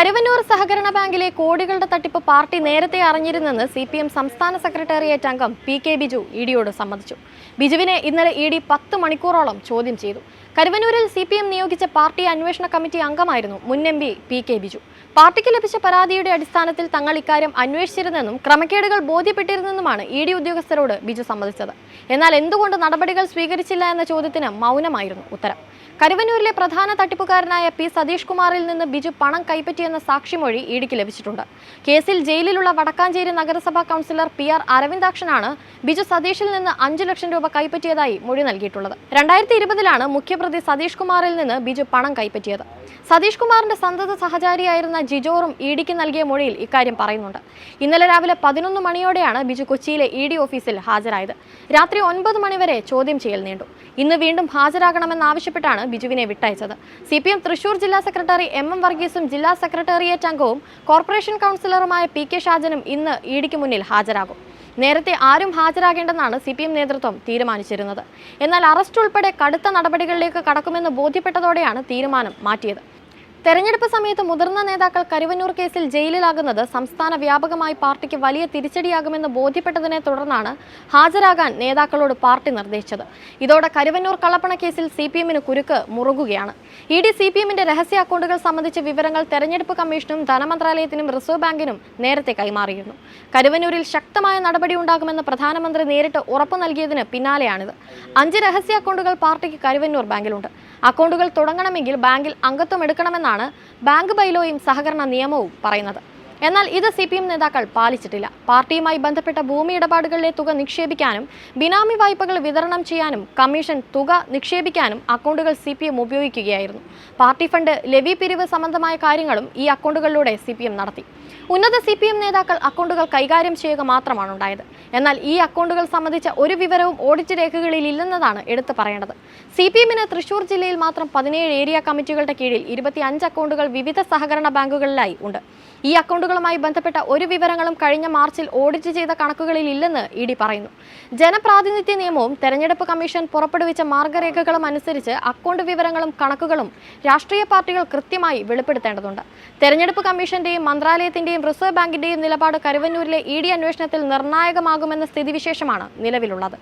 കരുവന്നൂർ സഹകരണ ബാങ്കിലെ കോടികളുടെ തട്ടിപ്പ് പാർട്ടി നേരത്തെ അറിഞ്ഞിരുന്നെന്ന് സി പി എം സംസ്ഥാന സെക്രട്ടേറിയറ്റ് അംഗം പി കെ ബിജു ഇഡിയോട് സമ്മതിച്ചു. ബിജുവിനെ ഇന്നലെ ഇ ഡി പത്ത് മണിക്കൂറോളം ചോദ്യം ചെയ്തു. കരുവന്നൂരിൽ സി പി എം നിയോഗിച്ച പാർട്ടി അന്വേഷണ കമ്മിറ്റി അംഗമായിരുന്നു മുൻ M P P K Biju. പാർട്ടിക്ക് ലഭിച്ച പരാതിയുടെ അടിസ്ഥാനത്തിൽ തങ്ങൾ ഇക്കാര്യം അന്വേഷിച്ചിരുന്നെന്നും ക്രമക്കേടുകൾ ബോധ്യപ്പെട്ടിരുന്നെന്നുമാണ് ഇ ഡി ഉദ്യോഗസ്ഥരോട് ബിജു സമ്മതിച്ചത്. എന്നാൽ എന്തുകൊണ്ട് നടപടികൾ സ്വീകരിച്ചില്ല എന്ന ചോദ്യത്തിന് മൗനമായിരുന്നു ഉത്തരം. കരുവനൂരിലെ പ്രധാന തട്ടിപ്പുകാരനായ പി സതീഷ് കുമാറിൽ നിന്ന് ബിജു പണം കൈപ്പറ്റിയെന്ന സാക്ഷിമൊഴി ഇഡിക്ക് ലഭിച്ചിട്ടുണ്ട്. കേസിൽ ജയിലിലുള്ള വടക്കാഞ്ചേരി നഗരസഭാ കൗൺസിലർ പി ആർ അരവിന്ദാക്ഷനാണ് ബിജു സതീഷിൽ നിന്ന് അഞ്ചു ലക്ഷം രൂപ കൈപ്പറ്റിയതായി മൊഴി നൽകിയിട്ടുള്ളത്. രണ്ടായിരത്തി ഇരുപതിലാണ് മുഖ്യപ്രതി സതീഷ് കുമാറിൽ നിന്ന് ബിജു പണം കൈപ്പറ്റിയത്. സതീഷ് കുമാറിന്റെ സന്തത സഹചാരിയായിരുന്ന ജിജോറും ഇ ഡിക്ക് നൽകിയ മൊഴിയിൽ ഇക്കാര്യം പറയുന്നുണ്ട്. ഇന്നലെ രാവിലെ പതിനൊന്ന് മണിയോടെയാണ് ബിജു കൊച്ചിയിലെ ഇ ഡി ഓഫീസിൽ ഹാജരായത്. രാത്രി ഒൻപത് മണിവരെ ചോദ്യം ചെയ്യൽ നീണ്ടു. ഇന്ന് വീണ്ടും ഹാജരാകണമെന്നാവശ്യപ്പെട്ടാണ് ബിജുവിനെ വിട്ടയച്ചത്. സി പി എം തൃശൂർ ജില്ലാ സെക്രട്ടറി എം എം വർഗീസും ജില്ലാ സെക്രട്ടേറിയറ്റ് അംഗവും കോർപ്പറേഷൻ കൗൺസിലറുമായ പി കെ ഷാജനും ഇന്ന് ഇ ഡിക്ക് മുന്നിൽ ഹാജരാകും. നേരത്തെ ആരും ഹാജരാകേണ്ടെന്നാണ് സി പി എം നേതൃത്വം തീരുമാനിച്ചിരുന്നത്. എന്നാൽ അറസ്റ്റ് ഉൾപ്പെടെ കടുത്ത നടപടികളിലേക്ക് കടക്കുമെന്ന് ബോധ്യപ്പെട്ടതോടെയാണ് തീരുമാനം മാറ്റിയത്. തെരഞ്ഞെടുപ്പ് സമയത്ത് മുതിർന്ന നേതാക്കൾ കരുവന്നൂർ കേസിൽ ജയിലിലാകുന്നത് സംസ്ഥാന വ്യാപകമായി പാർട്ടിക്ക് വലിയ തിരിച്ചടിയാകുമെന്ന് ബോധ്യപ്പെട്ടതിനെ തുടർന്നാണ് ഹാജരാകാൻ നേതാക്കളോട് പാർട്ടി നിർദ്ദേശിച്ചത്. ഇതോടെ കരുവന്നൂർ കള്ളപ്പണ കേസിൽ സി പി എമ്മിന് കുരുക്ക് മുറുകുകയാണ്. ഇ ഡി സി പി എമ്മിന്റെ രഹസ്യ അക്കൗണ്ടുകൾ സംബന്ധിച്ച വിവരങ്ങൾ തെരഞ്ഞെടുപ്പ് കമ്മീഷനും ധനമന്ത്രാലയത്തിനും റിസർവ് ബാങ്കിനും നേരത്തെ കൈമാറിയിരുന്നു. കരുവന്നൂരിൽ ശക്തമായ നടപടി ഉണ്ടാകുമെന്ന് പ്രധാനമന്ത്രി നേരിട്ട് ഉറപ്പു നൽകിയതിന് പിന്നാലെയാണിത്. അഞ്ച് രഹസ്യ അക്കൗണ്ടുകൾ പാർട്ടിക്ക് കരുവന്നൂർ ബാങ്കിലുണ്ട്. അക്കൗണ്ടുകൾ തുടങ്ങണമെങ്കിൽ ബാങ്കിൽ അംഗത്വം എടുക്കണമെന്നാണ് ബാങ്ക് ബൈലോയും സഹകരണ നിയമവും പറയുന്നത്. എന്നാൽ ഇത് സി പി എം നേതാക്കൾ പാലിച്ചിട്ടില്ല. പാർട്ടിയുമായി ബന്ധപ്പെട്ട ഭൂമി ഇടപാടുകളിലെ തുക നിക്ഷേപിക്കാനും ബിനാമി വായ്പകൾ വിതരണം ചെയ്യാനും കമ്മീഷൻ തുക നിക്ഷേപിക്കാനും അക്കൗണ്ടുകൾ സി പി എം ഉപയോഗിക്കുകയായിരുന്നു. പാർട്ടി ഫണ്ട് ലെവി പിരിവ് സംബന്ധമായ കാര്യങ്ങളും ഈ അക്കൗണ്ടുകളിലൂടെ സി പി എം നടത്തി. ഉന്നത സി പി എം നേതാക്കൾ അക്കൗണ്ടുകൾ കൈകാര്യം ചെയ്യുക മാത്രമാണ് ഉണ്ടായത്. എന്നാൽ ഈ അക്കൗണ്ടുകൾ സംബന്ധിച്ച ഒരു വിവരവും ഓഡിറ്റ് രേഖകളിൽ ഇല്ലെന്നതാണ് എടുത്തു പറയേണ്ടത്. സി പി എമ്മിന് തൃശൂർ ജില്ലയിൽ മാത്രം പതിനേഴ് ഏരിയ കമ്മിറ്റികളുടെ കീഴിൽ ഇരുപത്തി അഞ്ച് അക്കൗണ്ടുകൾ വിവിധ സഹകരണ ബാങ്കുകളിലായി ഉണ്ട്. ഈ അക്കൗണ്ടുകളുമായി ബന്ധപ്പെട്ട ഒരു വിവരങ്ങളും കഴിഞ്ഞ മാർച്ചിൽ ഓഡിറ്റ് ചെയ്ത കണക്കുകളിൽ ഇല്ലെന്ന് ഇ ഡി പറയുന്നു. ജനപ്രാതിനിധ്യ നിയമവും തെരഞ്ഞെടുപ്പ് കമ്മീഷൻ പുറപ്പെടുവിച്ച മാർഗരേഖകളും അനുസരിച്ച് അക്കൗണ്ട് വിവരങ്ങളും കണക്കുകളും രാഷ്ട്രീയ പാർട്ടികൾ കൃത്യമായി വെളിപ്പെടുത്തേണ്ടതുണ്ട്. തെരഞ്ഞെടുപ്പ് കമ്മീഷന്റെയും മന്ത്രാലയത്തിന്റെയും റിസർവ് ബാങ്കിന്റെയും നിലപാട് കരുവന്നൂരിലെ ഇ ഡി അന്വേഷണത്തിൽ നിർണായകമാകുമെന്ന സ്ഥിതിവിശേഷമാണ് നിലവിലുള്ളത്.